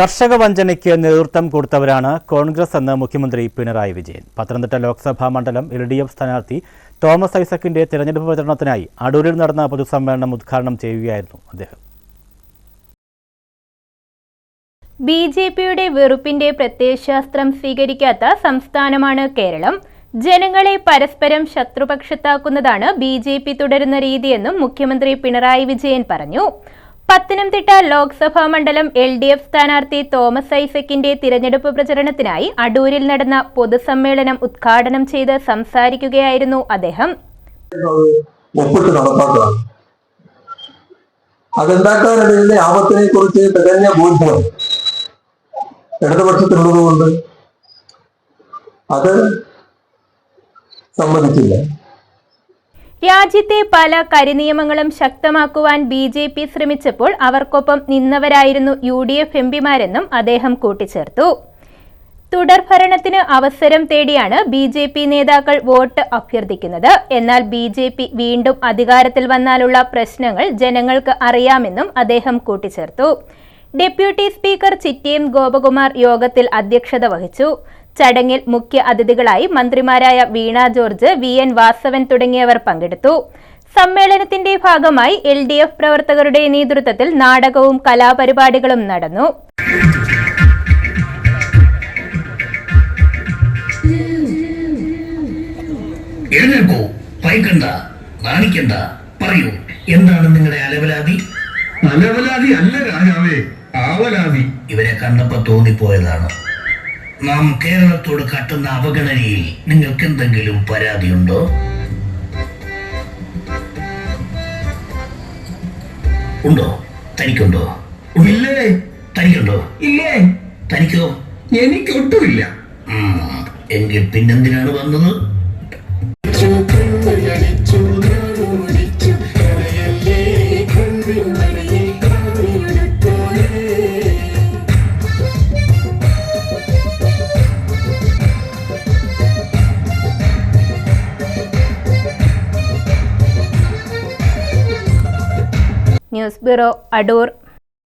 കർഷക വഞ്ചനയ്ക്ക് നേതൃത്വം കൊടുത്തവരാണ് കോൺഗ്രസ് എന്ന് മുഖ്യമന്ത്രി പിണറായി വിജയൻ. പത്തനംതിട്ട ലോക്സഭാ മണ്ഡലം എൽ ഡി എഫ് സ്ഥാനാർത്ഥി തോമസ് ഐസക്കിന്റെ തെരഞ്ഞെടുപ്പ് പ്രചരണത്തിനായി അടൂരിൽ നടന്ന പൊതുസമ്മേളനം ഉദ്ഘാടനം ചെയ്യുകയായിരുന്നു അദ്ദേഹം. ബി ജെ പിയുടെ വെറുപ്പിന്റെ പ്രത്യയശാസ്ത്രം സ്വീകരിക്കാത്ത സംസ്ഥാനമാണ് കേരളം. ജനങ്ങളെ പരസ്പരം ശത്രുപക്ഷത്താക്കുന്നതാണ് ബി ജെ പി തുടരുന്ന രീതിയെന്നും മുഖ്യമന്ത്രി പിണറായി വിജയൻ പറഞ്ഞു. പത്തനംതിട്ട ലോക്സഭാ മണ്ഡലം എൽ ഡി എഫ് സ്ഥാനാർത്ഥി തോമസ് ഐസക്കിന്റെ തിരഞ്ഞെടുപ്പ് പ്രചരണത്തിനായി അടൂരിൽ നടന്ന പൊതുസമ്മേളനം ഉദ്ഘാടനം ചെയ്ത് സംസാരിക്കുകയായിരുന്നു അദ്ദേഹം. ഒപ്പിട്ട് ആപത്തിനെ കുറിച്ച് തികഞ്ഞ ബോധ്യം ഇടതുപക്ഷത്തിനുള്ളതുകൊണ്ട് അത് സമ്മതിച്ചില്ല. രാജ്യത്തെ പല കരിനിയമങ്ങളും ശക്തമാക്കുവാൻ ബി ജെ പി ശ്രമിച്ചപ്പോൾ അവർക്കൊപ്പം നിന്നവരായിരുന്നു യു ഡി എഫ് എംപിമാരെന്നും അദ്ദേഹം കൂട്ടിച്ചേർത്തു. തുടർഭരണത്തിന് അവസരം തേടിയാണ് ബി ജെ പി നേതാക്കൾ വോട്ട് അഭ്യർത്ഥിക്കുന്നത്. എന്നാൽ ബി ജെ പി വീണ്ടും അധികാരത്തിൽ വന്നാലുള്ള പ്രശ്നങ്ങൾ ജനങ്ങൾക്ക് അറിയാമെന്നും അദ്ദേഹം കൂട്ടിച്ചേർത്തു. ഡെപ്യൂട്ടി സ്പീക്കർ ചിറ്റിയം ഗോപകുമാർ യോഗത്തിൽ അധ്യക്ഷത വഹിച്ചു. ചടങ്ങിൽ മുഖ്യ അതിഥികളായി മന്ത്രിമാരായ Veena George V N Vasavan തുടങ്ങിയവർ പങ്കെടുത്തു. സമ്മേളനത്തിന്റെ ഭാഗമായി എൽ ഡി എഫ് പ്രവർത്തകരുടെ നേതൃത്വത്തിൽ നാടകവും കലാപരിപാടികളും നടന്നു. എഴുന്നേൽക്കൂ ഭയക്കണ്ട നാണിക്കണ്ട പറയൂ എന്താണ് നിങ്ങളുടെ അലവലാതി? അലവലാതി അല്ല രാജാവേ ആവലാതി. ഇവരെ കണ്ടപ്പോ തോന്നിപ്പോയതാണ്. നാം കേരളത്തോട് കാട്ടുന്ന അവഗണനയിൽ നിങ്ങൾക്ക് എന്തെങ്കിലും പരാതിയുണ്ടോ? ഉണ്ടോ? തനിക്കുണ്ടോ? ഇല്ലേ? തനിക്കുണ്ടോ? ഇല്ലേ? തനിക്കോ? എനിക്കൊട്ടുമില്ല. എങ്കിൽ പിന്നെന്തിനാണ് വന്നത്? News bureau Adoor